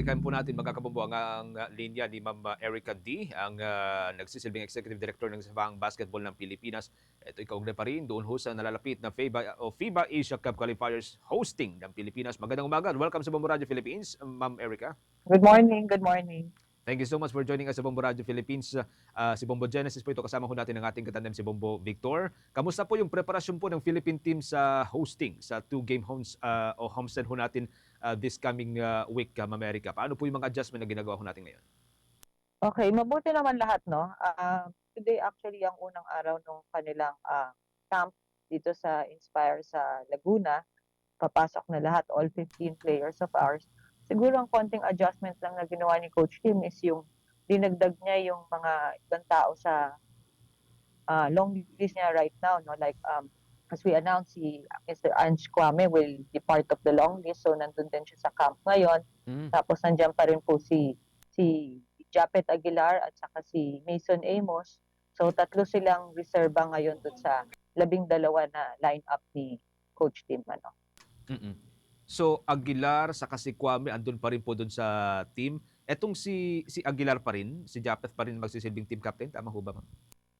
Balikan po natin magkakabumbu ang, ang uh, linya ni Ma'am uh, Erica D, ang uh, nagsisilbing Executive Director ng Sabang Basketball ng Pilipinas. Ito ikaw na pa rin doon ho sa nalalapit na FIBA, o FIBA Asia Cup Qualifiers hosting ng Pilipinas. Magandang umaga. Welcome sa Bombo Radio Philippines, Ma'am Erica. Good morning, good morning. Thank you so much for joining us sa Bombo Radio Philippines. Uh, si Bombo Genesis po ito kasama ko natin ang ating katandem si Bombo Victor. Kamusta po yung preparasyon po ng Philippine team sa hosting sa two game homes uh, o homestand ho natin uh, this coming uh, week, uh, Ma'am Erica? Paano po yung mga adjustment na ginagawa ho natin ngayon? Okay, mabuti naman lahat, no? Ah, today actually ang unang araw ng kanilang ah, camp dito sa Inspire sa Laguna. Papasok na lahat, all 15 players of ours. Siguro ang konting adjustment lang na ginawa ni Coach Tim is yung dinagdag niya yung mga ibang tao sa ah, long list niya right now, no? Like, um, as we announced, si Mr. Ange Kwame will be part of the long list. So, nandun din siya sa camp ngayon. Tapos nandiyan pa rin po si si Japet Aguilar at saka si Mason Amos. So tatlo silang reserba ngayon dun sa labing dalawa na lineup ni Coach Tim ano. Mm-mm. So Aguilar sa si Kwame andun pa rin po doon sa team. Etong si si Aguilar pa rin, si Japeth pa rin magsisilbing team captain, tama ho ba? ma'am?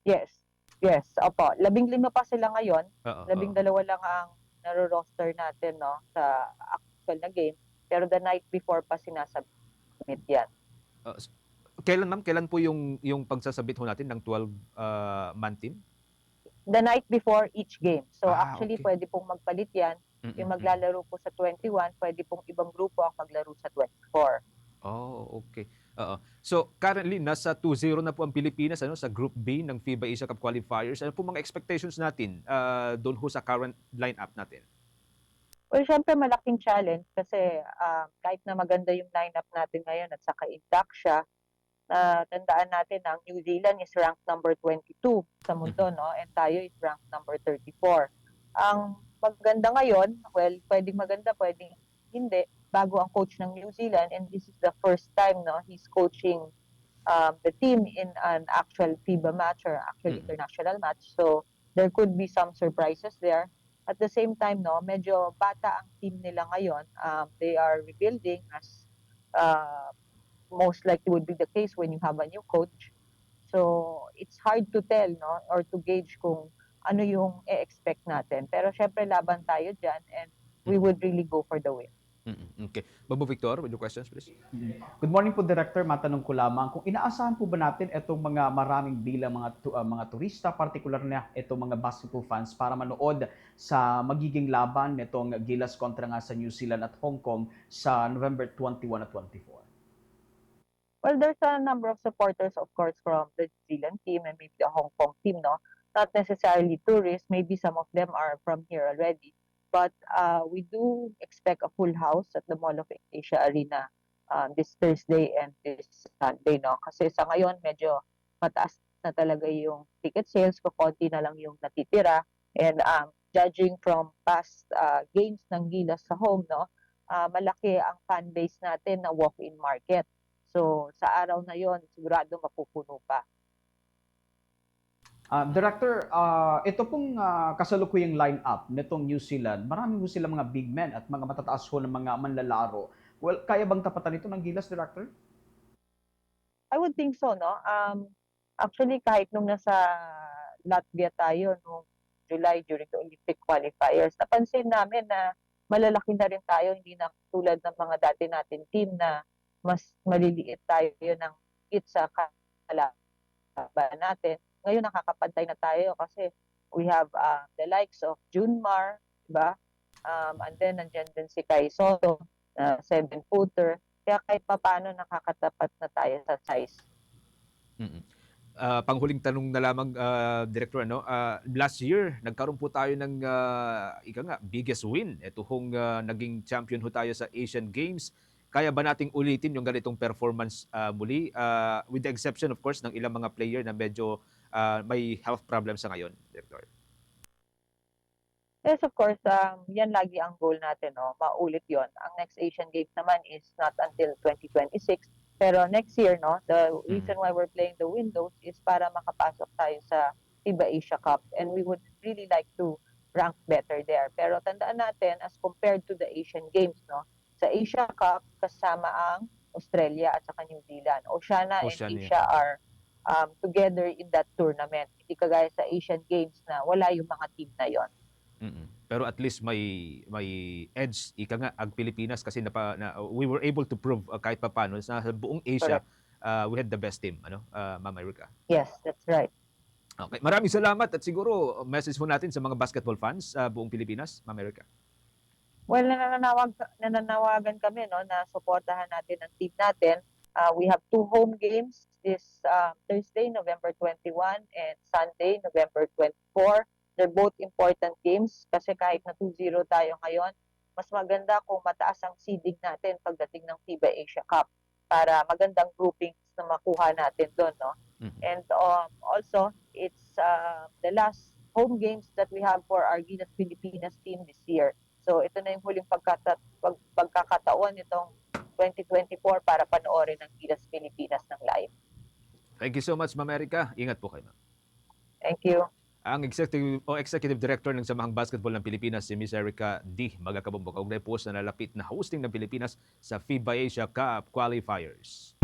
Yes. Yes, opo. Labing lima pa sila ngayon. Oo. Labing oo. dalawa lang ang naro-roster natin no sa actual na game. Pero the night before pa sinasubmit yan. Uh, s- kailan ma'am, kailan po yung yung pagsasabit ho natin ng 12 uh, man team? The night before each game. So Ah, actually okay. pwede pong magpalit yan. Mm-mm, Yung mm. maglalaro po sa 21, pwede pong ibang grupo ang maglaro sa 24. Oh, okay. Oo. So currently nasa 2-0 na po ang Pilipinas ano sa Group B ng FIBA Asia Cup qualifiers. Ano po mga expectations natin uh, doon ho sa current lineup natin? Well, syempre malaking challenge kasi ah, kahit na maganda yung lineup natin ngayon at saka intact siya, na tandaan natin na ang New Zealand is ranked number 22 sa mundo, no? And tayo is ranked number 34. Ang maganda ngayon, well, pwedeng maganda, pwedeng hindi, bago ang coach ng New Zealand and this is the first time, no, he's coaching um, the team in an actual FIBA match or actual Mm. international match. So, there could be some surprises there. At the same time, no, medyo bata ang team nila ngayon. Um, they are rebuilding as uh, most likely would be the case when you have a new coach. So, it's hard to tell, no, or to gauge kung ano yung e-expect natin. Pero syempre, laban tayo dyan and we would really go for the win. Mm-mm, Okay. Babu Victor, with your questions please. Good morning po, Director. Matanong ko lamang kung inaasahan po ba natin itong mga maraming bilang mga tu- ah, mga turista, partikular na itong mga basketball fans para manood sa magiging laban nitong Gilas kontra nga sa New Zealand at Hong Kong sa November 21 at 24. Well, there's a number of supporters, of course, from the New Zealand team and maybe the Hong Kong team, no? Not necessarily tourists. Maybe some of them are from here already. But uh, we do expect a full house at the Mall of Asia Arena um, this Thursday and this Sunday, no? Kasi sa ngayon, medyo mataas na talaga yung ticket sales. Kukunti na lang yung natitira. And um, judging from past uh, games ng Gilas sa home, no? uh, malaki ang fan base natin na walk-in market. So, sa araw na yon sigurado mapupuno pa. Ah, Director, ah, ito pong ah, kasalukuyang lineup nitong New Zealand, marami po sila mga big men at mga matataas ho ng mga manlalaro. Well, kaya bang tapatan ito ng Gilas, Director? I would think so, no? Um, actually, kahit nung nasa Latvia tayo nung July during the Olympic qualifiers, napansin namin na malalaki na rin tayo, hindi na tulad ng mga dati natin team na mas maliliit tayo ng it sa kalaban natin. Ngayon nakakapantay na tayo kasi we have uh, the likes of Junmar, diba? Um, and then nandyan din si Kai Soto, na seven-footer. Kaya kahit papano nakakatapat na tayo sa size. Mm-mm. Ah, panghuling tanong na lamang, ah, Director, ano? Ah, last year, nagkaroon po tayo ng ah, ika nga, biggest win. Ito hong ah, naging champion ho tayo sa Asian Games. Kaya ba nating ulitin yung ganitong performance ah, muli? Ah, with the exception, of course, ng ilang mga player na medyo ah, may health problems sa ngayon, Director. Yes, of course, um, yan lagi ang goal natin, no? maulit yon. Ang next Asian Games naman is not until 2026. Pero next year, no, the reason why we're playing the windows is para makapasok tayo sa FIBA Asia Cup and we would really like to rank better there. Pero tandaan natin, as compared to the Asian Games, no, sa Asia Cup, kasama ang Australia at saka New Zealand. Oceania, Oceania. and Asia are um, together in that tournament. Hindi kagaya sa Asian Games na wala yung mga team na yon. Mm-mm. Pero at least may may edge ika nga ang Pilipinas kasi napa, na, we were able to prove uh, kahit papaano sa buong Asia uh, we had the best team ano uh, Ma'am Erica. Yes, that's right. Okay, maraming salamat at siguro uh, message mo natin sa mga basketball fans sa buong Pilipinas, Ma'am Erica. Well, nananawag, nananawagan kami no, na suportahan natin ang team natin. Uh, we have two home games this uh, Thursday, November 21 and Sunday, November 24. They're both important games kasi kahit na 2-0 tayo ngayon, mas maganda kung mataas ang seeding natin pagdating ng FIBA Asia Cup para magandang groupings na makuha natin doon. No? Mhm. And um, also, it's uh, the last home games that we have for our Gilas Pilipinas team this year. So ito na yung huling pagkata- pag- pagkakataon nitong 2024 para panoorin ng Gilas Pilipinas ng live. Thank you so much, Ma'am Erica. Ingat po kayo. ma'am. Thank you. Ang executive o executive director ng Samahang Basketball ng Pilipinas si Miss Erica D. Magakabumbok. Kaugnay po sa nalapit na hosting ng Pilipinas sa FIBA Asia Cup qualifiers.